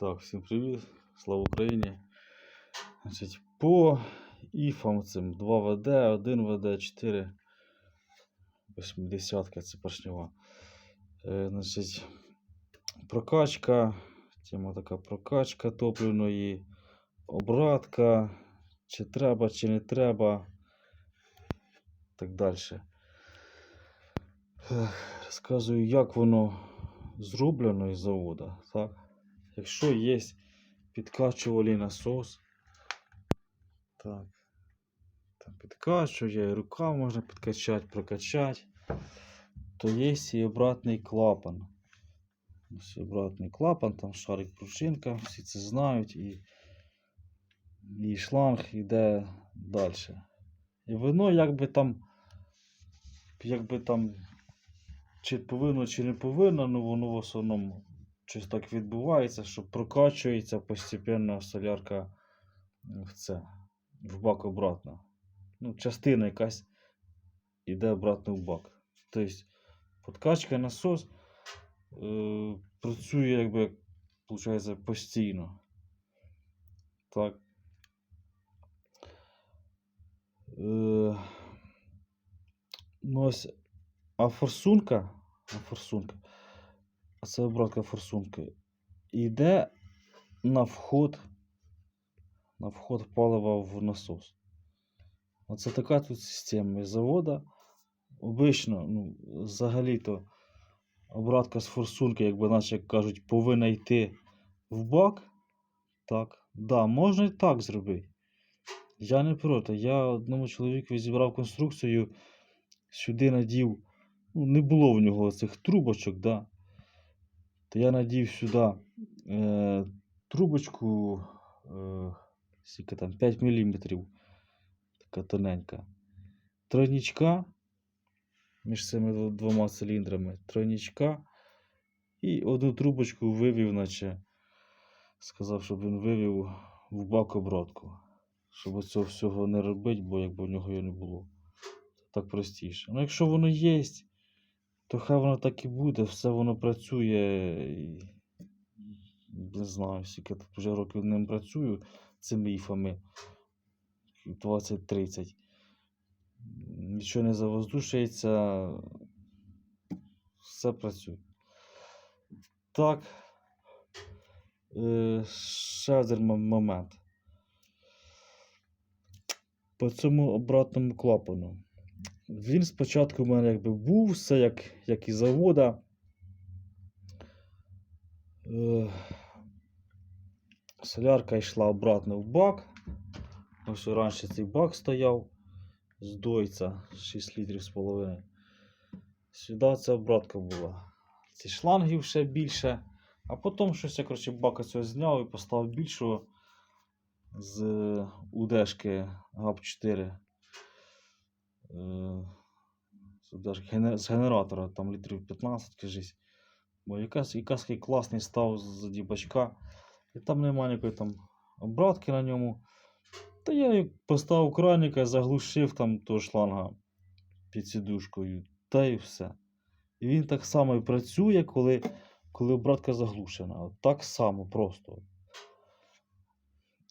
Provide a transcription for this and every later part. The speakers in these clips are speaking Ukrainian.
Так, всім привіт, слава Україні. Значить, по іфам цим 2 ВД, 1 ВД, 4 80 це поршнева. Е, значить, прокачка, тема така прокачка топливної, обратка, чи треба, чи не треба. Так далі. Розказую, як воно зроблено із завода. Так? Якщо є підкачувальний насос, так, там підкачує, рука можна підкачати, прокачати, то є і обратний клапан. Ось обратний клапан, там шарик пружинка, всі це знають, і, і шланг йде далі. І воно якби там, якби там, чи повинно, чи не повинно, ну воно в основному щось так відбувається, що прокачується постепенно солярка в це, в бак обратно. Ну, частина якась йде обратно в бак. Тобто подкачка насос е, працює якби, виходить, постійно. Так. Е, ну ось, а форсунка, а форсунка, це обратка форсунки, йде на вход, на вход палива в насос. Оце така тут система завода. Обично, ну, взагалі-то обратка з форсунки, якби наче кажуть, повинна йти в бак. Так, да, можна і так зробити. Я не проти. Я одному чоловіку зібрав конструкцію, сюди надів, ну, не було в нього цих трубочок, да. Я надів сюди е, трубочку, е, скільки там, 5 мм, така тоненька. Тройничка між цими двома циліндрами. Тройничка. І одну трубочку вивів, наче сказав, щоб він вивів в бак обратку. Щоб цього всього не робити, бо якби в нього його не було. Так простіше. Ну, якщо воно є, то хай воно так і буде, все воно працює. І... Не знаю, скільки я тут вже років ним працюю цими іфами. 20-30. Нічого не завоздушується. Все працює. Так. Е, ще один момент. По цьому обратному клапану. Він спочатку в мене якби був, все як, як і завода. Е, солярка йшла обратно в бак. Ось раніше цей бак стояв з дойця 6 літрів з половиною. Сюди ця обратка була. Ці шлангів ще більше. А потім щось я коротше, бака цього зняв і поставив більшого з УДшки ГАП-4. Е, З гене- генератора, там літрів 15, кажись. Бо якась, якась класний став з дібачка. І там немає ніякої там обратки на ньому. Та я поставив краніка, заглушив там того шланга під сідушкою, та й все. І він так само і працює, коли, коли обратка заглушена. От так само просто.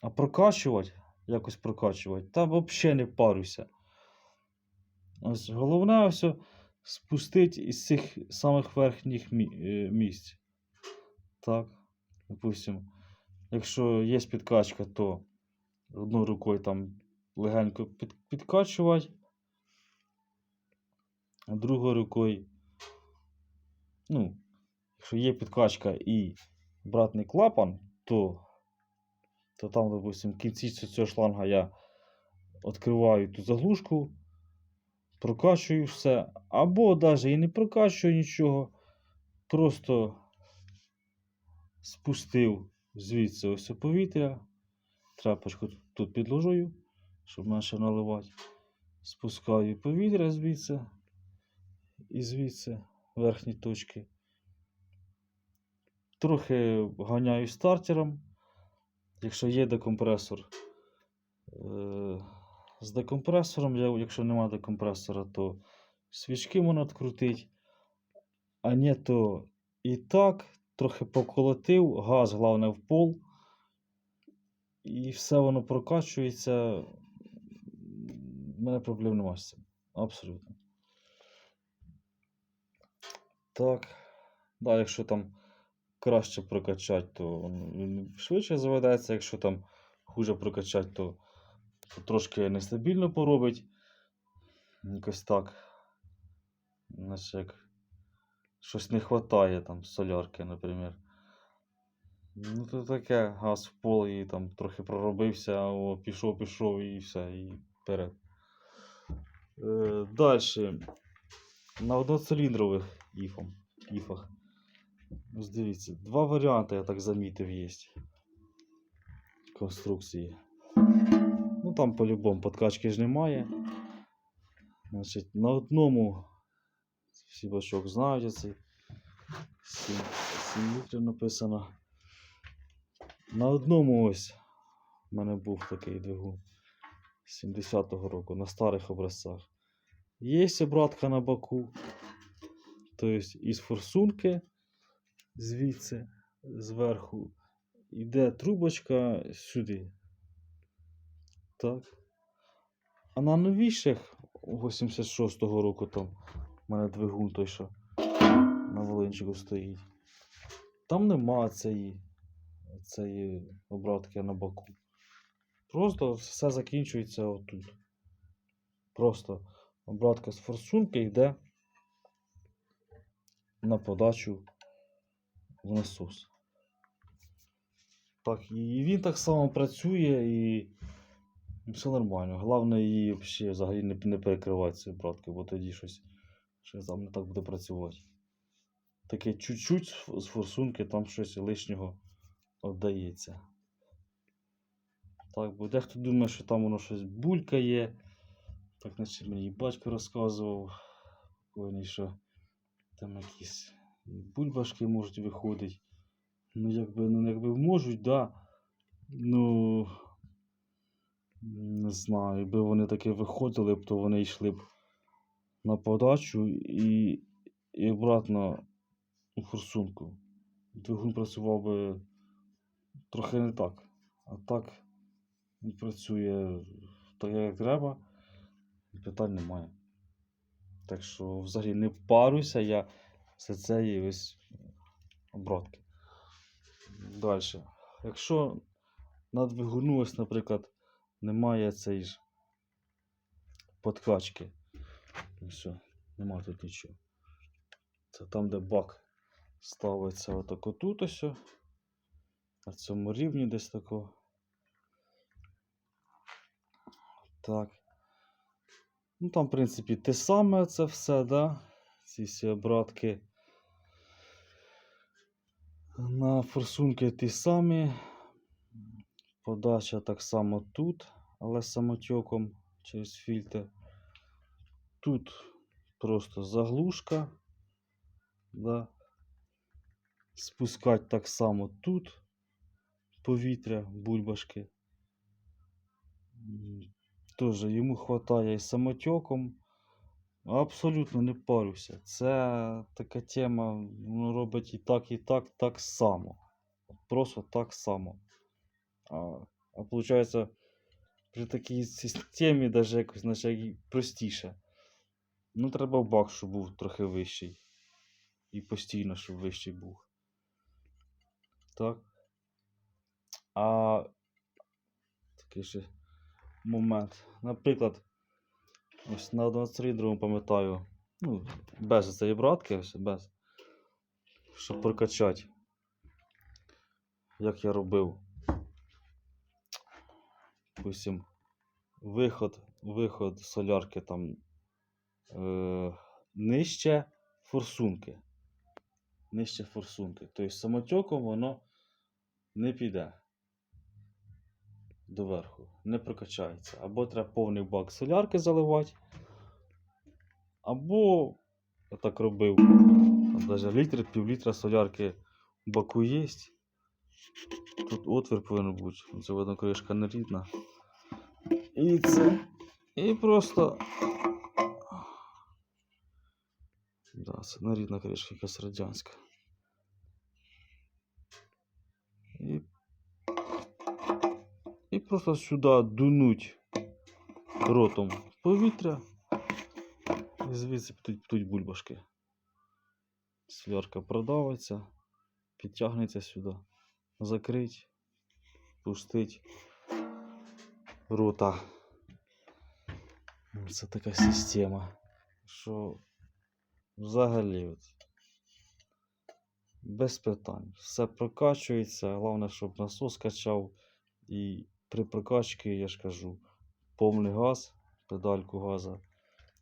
А прокачувати, якось прокачувати, та взагалі не парюся. Ось головне ось спустити із цих самих верхніх е, місць. Так, допустим, якщо є підкачка, то одною рукою там легенько під, підкачувати, а другою рукою, ну, якщо є підкачка і обратний клапан, то, то там, допустим, в кінці цього шланга я відкриваю ту заглушку, прокачую все, або навіть і не прокачую нічого, просто спустив звідси ось повітря. Трапочку тут- підложую, щоб наше наливати. Спускаю повітря звідси і звідси верхні точки. Трохи ганяю стартером. Якщо є декомпресор. З декомпресором, якщо немає декомпресора, то свічки можна відкрутити. А ні, то і так, трохи поколотив, газ, головне, в пол. І все воно прокачується. У мене проблем немає з цим. Абсолютно. Так. Да, якщо там краще прокачати, то швидше заведеться. Якщо там хуже прокачати, то, трошки нестабільно поробить. Якось так. Наче як щось не вистачає там солярки, наприклад. Ну, то таке, газ в пол і там трохи проробився, о, пішов, пішов і все, і вперед. Е, Далі. На одноциліндрових іфом, іфах. Ось дивіться, два варіанти, я так замітив, є. Конструкції. Ну там по-любому подкачки ж немає. Значить, на одному всі бачок знають цей 7, 7 літрів написано. На одному ось в мене був такий двигун 70-го року на старих образцях. Є обратка на боку. Тобто із форсунки звідси зверху йде трубочка сюди. Так. А на новіших 86-го року там у мене двигун той, що на Волинчику стоїть. Там нема цієї, цієї обратки на боку. Просто все закінчується отут. Просто обратка з форсунки йде на подачу в насос. Так, і він так само працює і все нормально. Головне її взагалі не, не перекривати ці обратки, бо тоді щось, щось там не так буде працювати. Таке чуть-чуть з- форсунки там щось лишнього віддається. Так, бо дехто думає, що там воно щось булькає. Так, наче мені батько розказував, покойний, що там якісь бульбашки можуть виходити. Ну, якби, ну, якби можуть, да. Ну, не знаю, якби вони таки виходили б, то вони йшли б на подачу і, і обратно у форсунку. Двигун працював би трохи не так. А так він працює так, як треба, і питань немає. Так що взагалі не впаруйся я з цієї ось обратки. Далі. Якщо на двигуну, ось, наприклад, немає цієї ж подкачки. Все, немає тут нічого. Це там, де бак ставиться отако тут ось. На цьому рівні десь тако. Так. Ну там, в принципі, те саме це все, да? Ці всі обратки. На форсунки ті самі. Подача так само тут, але самотеком через фільтр. Тут просто заглушка. Да. Спускати так само тут повітря, бульбашки. Тоже йому хватає і самотеком. Абсолютно не парюся. Це така тема, воно робить і так, і так, так само. Просто так само. А, а виходить, при такій системі даже якось наче простіше. Ну, треба бак, щоб був трохи вищий. І постійно, щоб вищий був. Так. А такий ще момент. Наприклад, ось на 12 пам'ятаю, ну, без цієї братки, ось без. Щоб прокачати. Як я робив. Допустим, виход, виход солярки там е, нижче форсунки. Нижче форсунки. Тобто самотеком воно не піде доверху, не прокачається. Або треба повний бак солярки заливати, або я так робив. Навіть літр, пів літра солярки в баку є. Тут отвір повинен бути. Це видно кришка нерідна. І це. І просто. Да, це нерідна кришка, якась радянська. І і просто сюди дунуть ротом повітря. І звідси птуть птуть бульбашки. Свярка продавиться, підтягнеться сюди закрить, пустить рота. Це така система, що взагалі от, без питань. Все прокачується, головне, щоб насос качав. І при прокачці, я ж кажу, повний газ, педальку газа,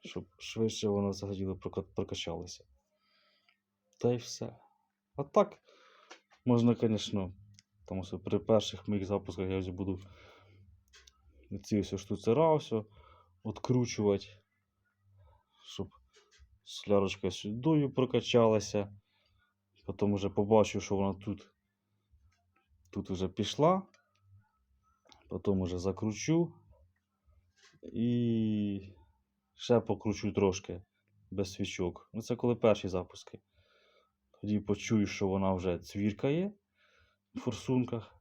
щоб швидше воно взагалі прокачалося. Та й все. А так, можна, звісно, тому що при перших моїх запусках я вже буду ці все штуцера все відкручувати, щоб солярочка сюди прокачалася. Потім вже побачив, що вона тут, тут вже пішла. Потім вже закручу і ще покручу трошки без свічок. Ну, це коли перші запуски. Тоді почую, що вона вже цвіркає форсунках.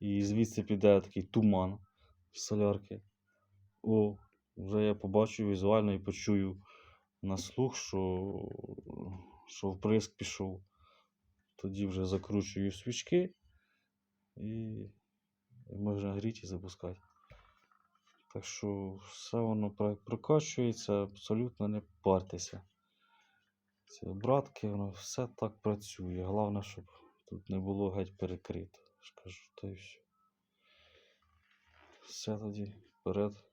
І звідси піде такий туман з солярки. О, вже я побачу візуально і почую на слух, що, що вприск пішов. Тоді вже закручую свічки і можна гріти і запускати. Так що все воно прокачується, абсолютно не партеся. Ці обратки, воно все так працює. Головне, щоб тут не було геть перекрито. Скажу та й все. Все тоді вперед.